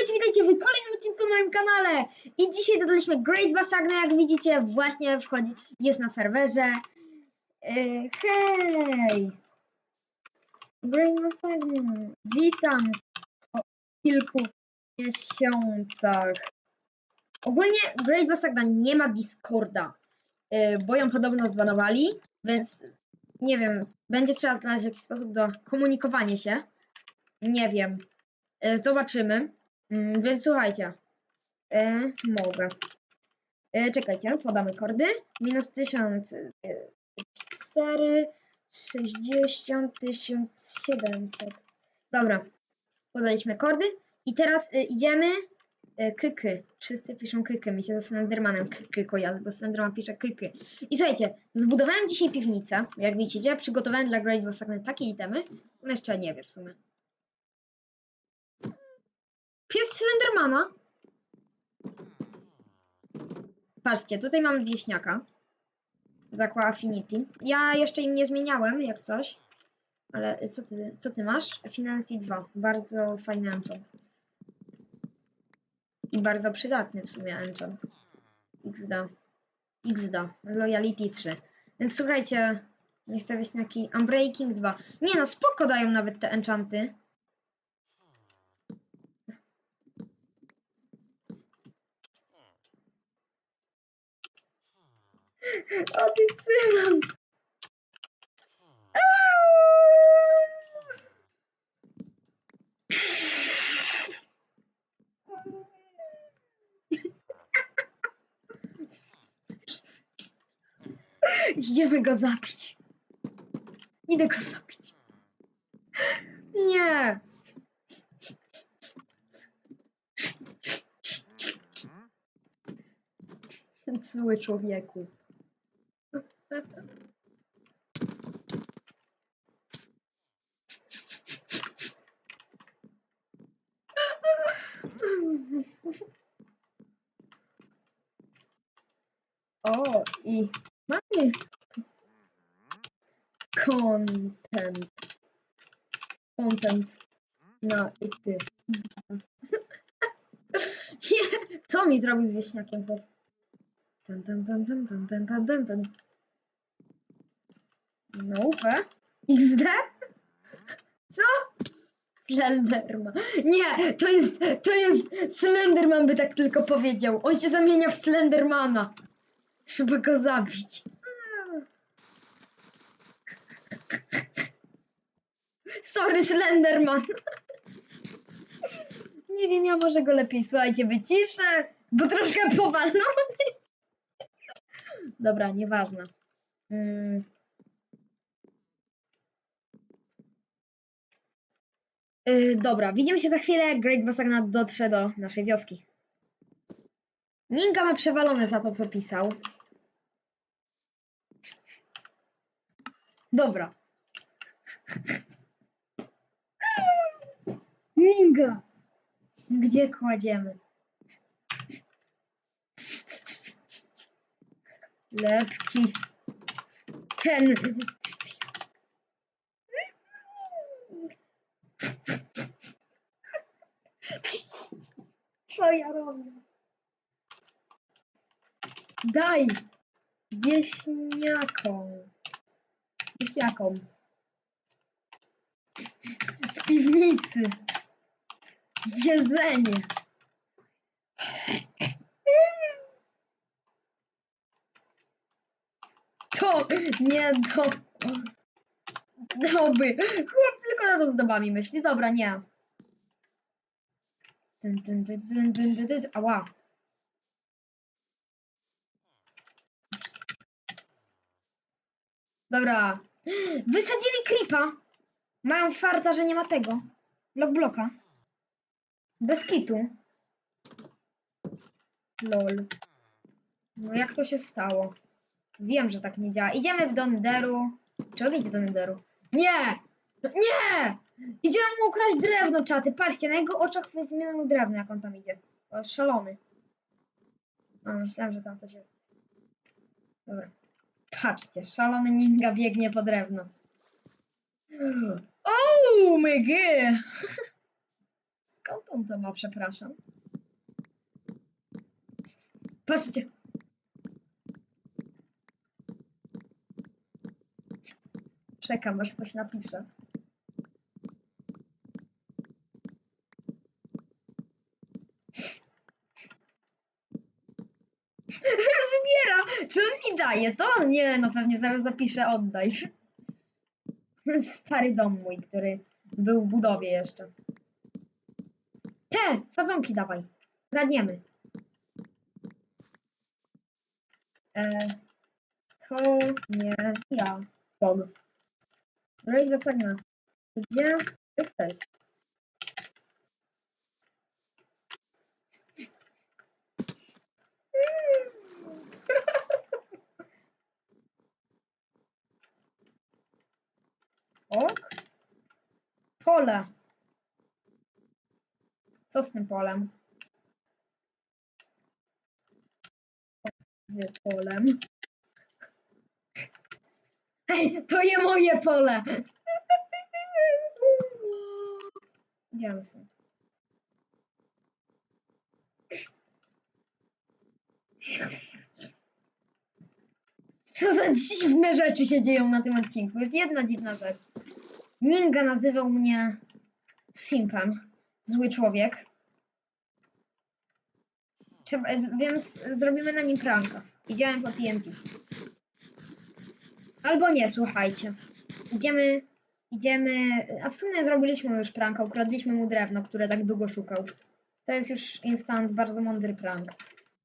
witajcie, witajcie w kolejnym odcinku na moim kanale. I dzisiaj dodaliśmy Great Basagna, jak widzicie, właśnie wchodzi, jest na serwerze. Yy, hej! Great Basagna, witam po kilku miesiącach. Ogólnie Great Basagna nie ma Discorda, yy, bo ją podobno zbanowali, więc nie wiem, będzie trzeba znaleźć jakiś sposób do komunikowania się. Nie wiem. E, Zobaczymy. Mm, Więc słuchajcie. E, mogę. E, czekajcie, podamy kordy. Minus 1000. e, 4, 60, 1700. Dobra. Podaliśmy kordy. I teraz e, idziemy. E, kyky. Wszyscy piszą kyky. Mi się ze Slendermanem kyky kojarzy, bo Slenderman pisze kyky. I słuchajcie, zbudowałem dzisiaj piwnicę. Jak widzicie, przygotowałem dla Great Western takie itemy. On jeszcze nie wie w sumie. Pies Slendermana. Patrzcie, tutaj mamy wieśniaka. Z Aqua Affinity. Ja jeszcze im nie zmieniałem, jak coś. Ale co ty, co ty masz? Finance 2. Bardzo fajny enchant. I bardzo przydatny w sumie enchant. XD. XD. Loyalty 3. Więc słuchajcie, niech te wieśniaki... Unbreaking 2. Nie no, spoko dają nawet te enchanty. O ty Syman! Idziemy go zabić. Idę go zabić. Nie. Zły człowieku. O, i mamy content. Content na. Nie, Co mi zrobił z wieśniakiem? Ten, ten, ten, ten, ten, ten, ten, ten, Nope. XD? Co? Slenderman. Nie, to jest, to jest Slenderman by tak tylko powiedział. On się zamienia w Slendermana. Trzeba go zabić. Sorry, Slenderman. Nie wiem, ja może go lepiej, słuchajcie, wyciszę, bo troszkę powalony. Dobra, nieważne. Mm. Yy, dobra, widzimy się za chwilę, Great Wasagna dotrze do naszej wioski. Ninga ma przewalone za to, co pisał. Dobra. Ninga! Gdzie kładziemy? Lepki. Ten. Co ja robię? Daj wieśniakom. Wieśniakom. W piwnicy. Jedzenie. To nie do... Doby. Chłop tylko nad ozdobami myśli. Dobra, nie. Dyn, dyn, dyn, dyn, dyn, dyn, dyn. Ała. Dobra. Wysadzili creepa. Mają farta, że nie ma tego. Block bloka. Bez kitu. Lol. No jak to się stało? Wiem, że tak nie działa. Idziemy do Nderu. Czy on idzie do Nderu? Nie! Nie! Idziemy mu ukraść drewno, czaty. Patrzcie, na jego oczach weźmiemy drewno, jak on tam idzie. O, szalony. A, myślałem, że tam coś jest. Dobra. Patrzcie, szalony ninja biegnie po drewno. Oh my god! Skąd on to ma, przepraszam? Patrzcie. Czekam, aż coś napisze. Zbiera! Czy on mi daje to? Nie, no pewnie zaraz zapiszę oddaj. Stary dom mój, który był w budowie jeszcze. Te! Sadzonki dawaj. Kradniemy. E, to nie ja. Bog. Great Westagna. Gdzie jesteś? Ok. Pole. Co z tym polem? Z polem. To nie moje pole! Idziemy stąd. Co za dziwne rzeczy się dzieją na tym odcinku. Jest jedna dziwna rzecz. Ninga nazywał mnie Simpem. Zły człowiek. Trzeba, więc zrobimy na nim pranka. Idziemy po TNT. Albo nie, słuchajcie. Idziemy, idziemy, a w sumie zrobiliśmy już pranka, ukradliśmy mu drewno, które tak długo szukał. To jest już instant, bardzo mądry prank.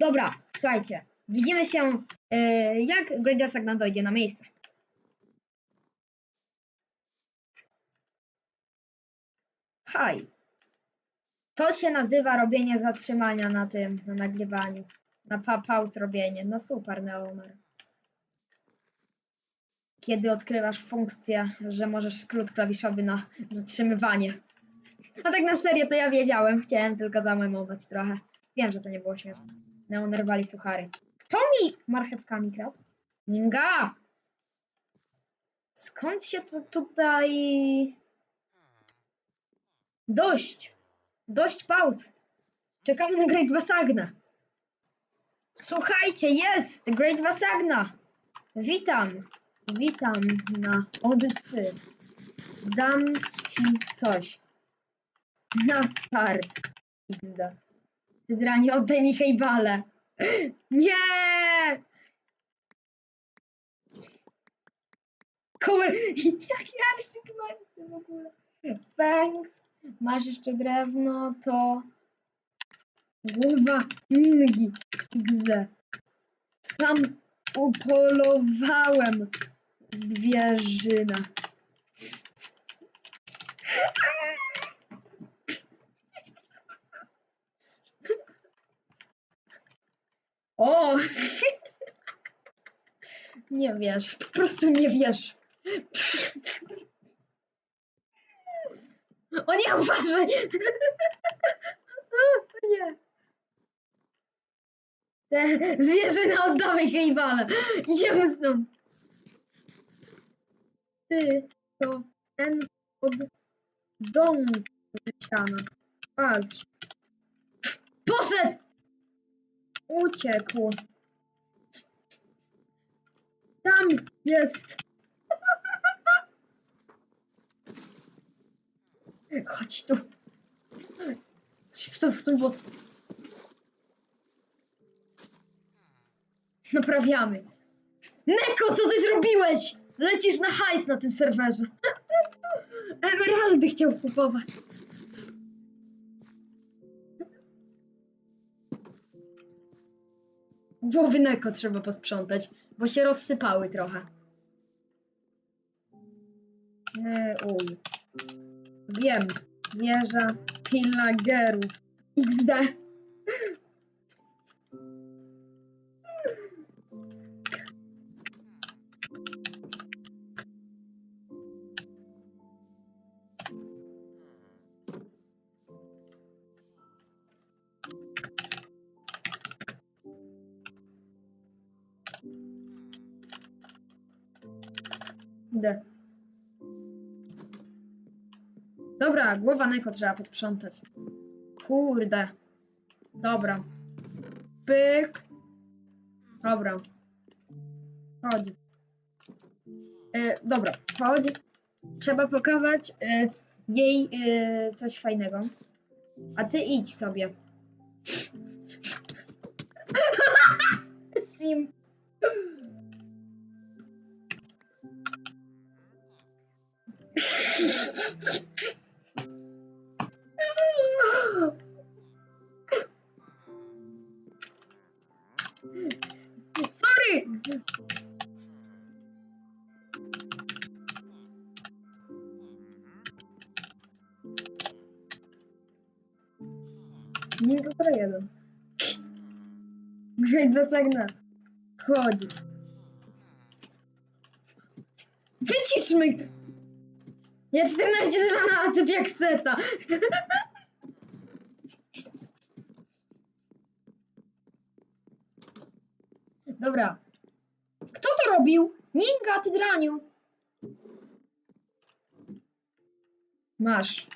Dobra, słuchajcie. Widzimy się, yy, jak Great Sagna dojdzie na miejsce. Haj. To się nazywa robienie zatrzymania na tym, na nagrywaniu. Na pa pauz robienie. No super, Neomar. Kiedy odkrywasz funkcję, że możesz skrót klawiszowy na zatrzymywanie. A tak na serio to ja wiedziałem. Chciałem tylko zamemować trochę. Wiem, że to nie było śmieszne. Neoner wali suchary. Kto mi marchewkami kradł? Ninga! Skąd się to tutaj... Dość! Dość pauz! Czekamy na Great Wasagna. Słuchajcie, jest! Great Wasagna! Witam! Witam na Odyssey. Dam ci coś. Na start. XD. Hydranie, oddaj mi hejbale. Nie! Kur... Jaki arszyk w ogóle? Thanks. Masz jeszcze drewno, to... Głowa Ingi. XD. Sam upolowałem zwierzynę. O! Nie wiesz, po prostu nie wiesz. O nie, uważaj! O nie. Te zwierzyny oddawaj hejbale. Idziemy stąd. Ty to ten od domu ściana. Patrz. Poszedł! Uciekł. Tam jest. Chodź tu. Co z tym. Naprawiamy. Neko, co ty zrobiłeś? Lecisz na hajs na tym serwerze. Emeraldy chciał kupować. Głowy Neko trzeba posprzątać, bo się rozsypały trochę. Nie, uj. Wiem. Wieża pillagerów. XD. Idę. Dobra, głowa Neko trzeba posprzątać. Kurde. Dobra. Pyk. Dobra. Chodź. E, dobra, chodź. Trzeba pokazać e, jej e, coś fajnego. A ty idź sobie. Sim. Sorry! Nie dobra jeden. Great Wasagna. Chodź. Wyciszmy! Ja 14 rana, a ty jak seta. Dobra. Kto to robił? Ninga, ty draniu. Masz.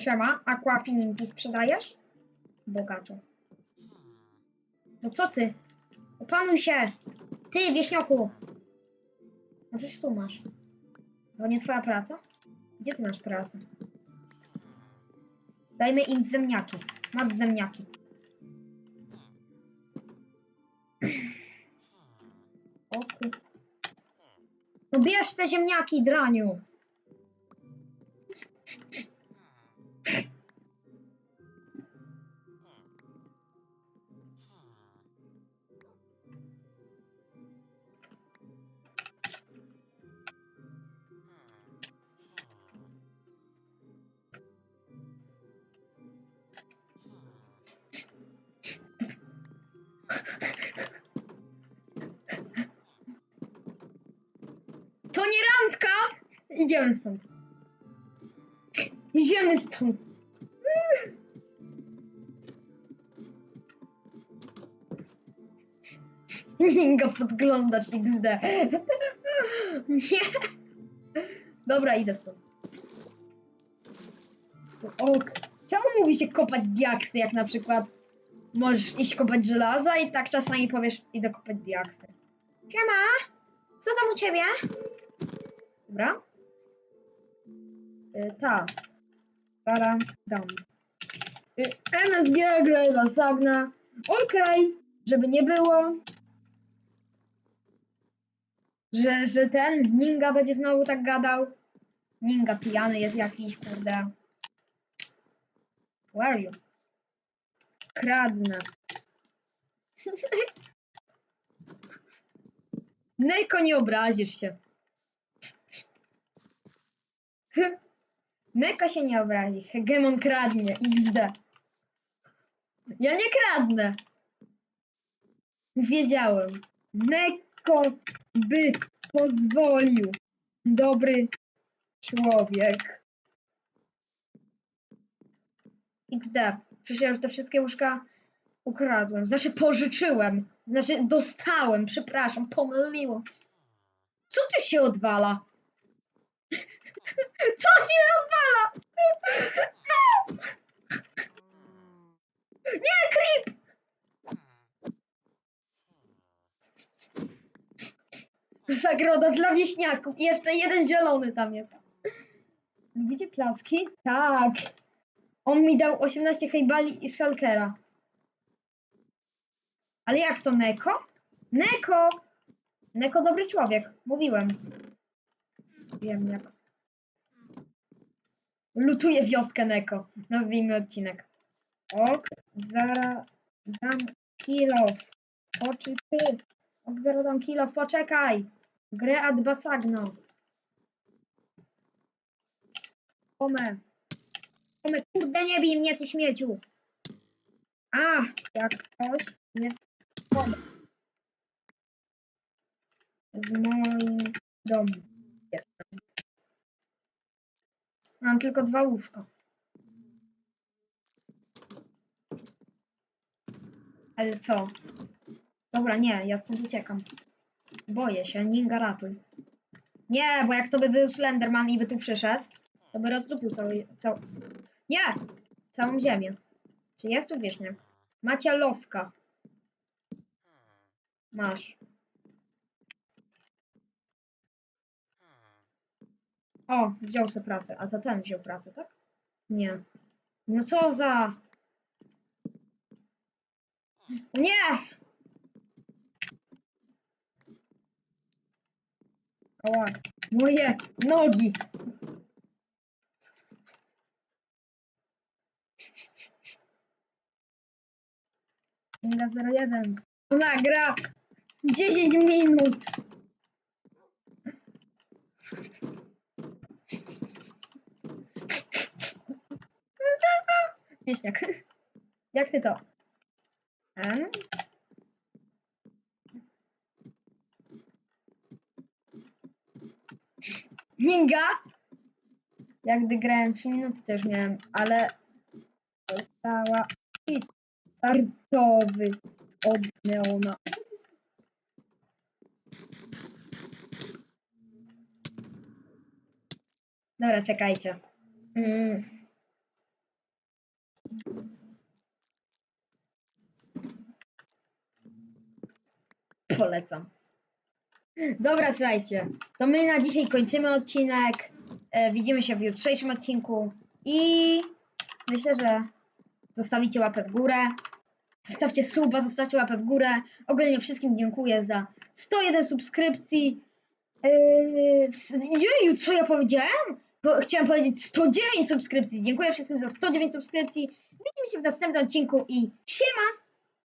Siema, aquafininki sprzedajesz? Bogaczo. No co ty? Opanuj się! Ty, wieśnioku! No przecież tu masz. To nie twoja praca? Gdzie ty masz pracę? Dajmy im zemniaki. Masz zemniaki. O ku... No bierz te ziemniaki, draniu! Idziemy stąd. Idziemy stąd. Ninga podglądacz XD. Nie. Dobra, idę stąd. Ok. Czemu mówi się kopać diaksy, jak na przykład możesz iść kopać żelaza i tak czasami powiesz idę kopać diaksy. Siema! Co tam u ciebie? Dobra. Y, ta. Para, dam. Y, MSG, Greywa, Sagna. Okej, żeby nie było. Że, że ten Ninga będzie znowu tak gadał. Ninga pijany jest jakiś, kurde. Where are you? Kradnę. Neko, nie obrazisz się. Neko się nie obrazi. Hegemon kradnie. XD. Ja nie kradnę. Wiedziałem. Neko by pozwolił. Dobry człowiek. XD. Przecież te wszystkie łóżka ukradłem. Znaczy pożyczyłem. Znaczy dostałem. Przepraszam, pomyliłem. Co tu się odwala? Co się odwala? Co? Nie, creep! Zagroda dla wieśniaków. Jeszcze jeden zielony tam jest. Lubicie placki? Tak. On mi dał 18 hejbali i szalkera. Ale jak to Neko? Neko! Neko dobry człowiek. Mówiłem. Wiem jak. Lutuje wioskę Neko. Nazwijmy odcinek. Ok, zara dam kilof. Oczy ty. Ok, zara dam kilof. Poczekaj. Grę ad basagno. Ome. Ome, kurde, nie bij mnie, ty śmieciu. A, jak coś jest w moim domu Mam tylko dwa łóżka. Ale co? Dobra, nie, ja stąd uciekam. Boję się, Ninga ratuj. Nie, bo jak to by był Slenderman i by tu przyszedł, to by rozdupił cały, cał... Nie! Całą ziemię. Czy jest tu wieśniak? Macia Loska. Masz. O, wziął sobie pracę. A to ten wziął pracę, tak? Nie. No co za... Nie! Oła. Moje nogi! Inga 01. Ona gra 10 minut. Wieśniak. Jak ty to? E? Ninga? Jak gdy grałem 3 minuty też miałem, ale dostała hit startowy od Neona. Dobra, czekajcie. Mm. Polecam. Dobra, słuchajcie. To my na dzisiaj kończymy odcinek. E, widzimy się w jutrzejszym odcinku. I myślę, że zostawicie łapę w górę. Zostawcie suba, zostawcie łapę w górę. Ogólnie wszystkim dziękuję za 101 subskrypcji. Yy, jeju, co ja powiedziałem? Po, chciałem powiedzieć 109 subskrypcji. Dziękuję wszystkim za 109 subskrypcji. Widzimy się w następnym odcinku i siema!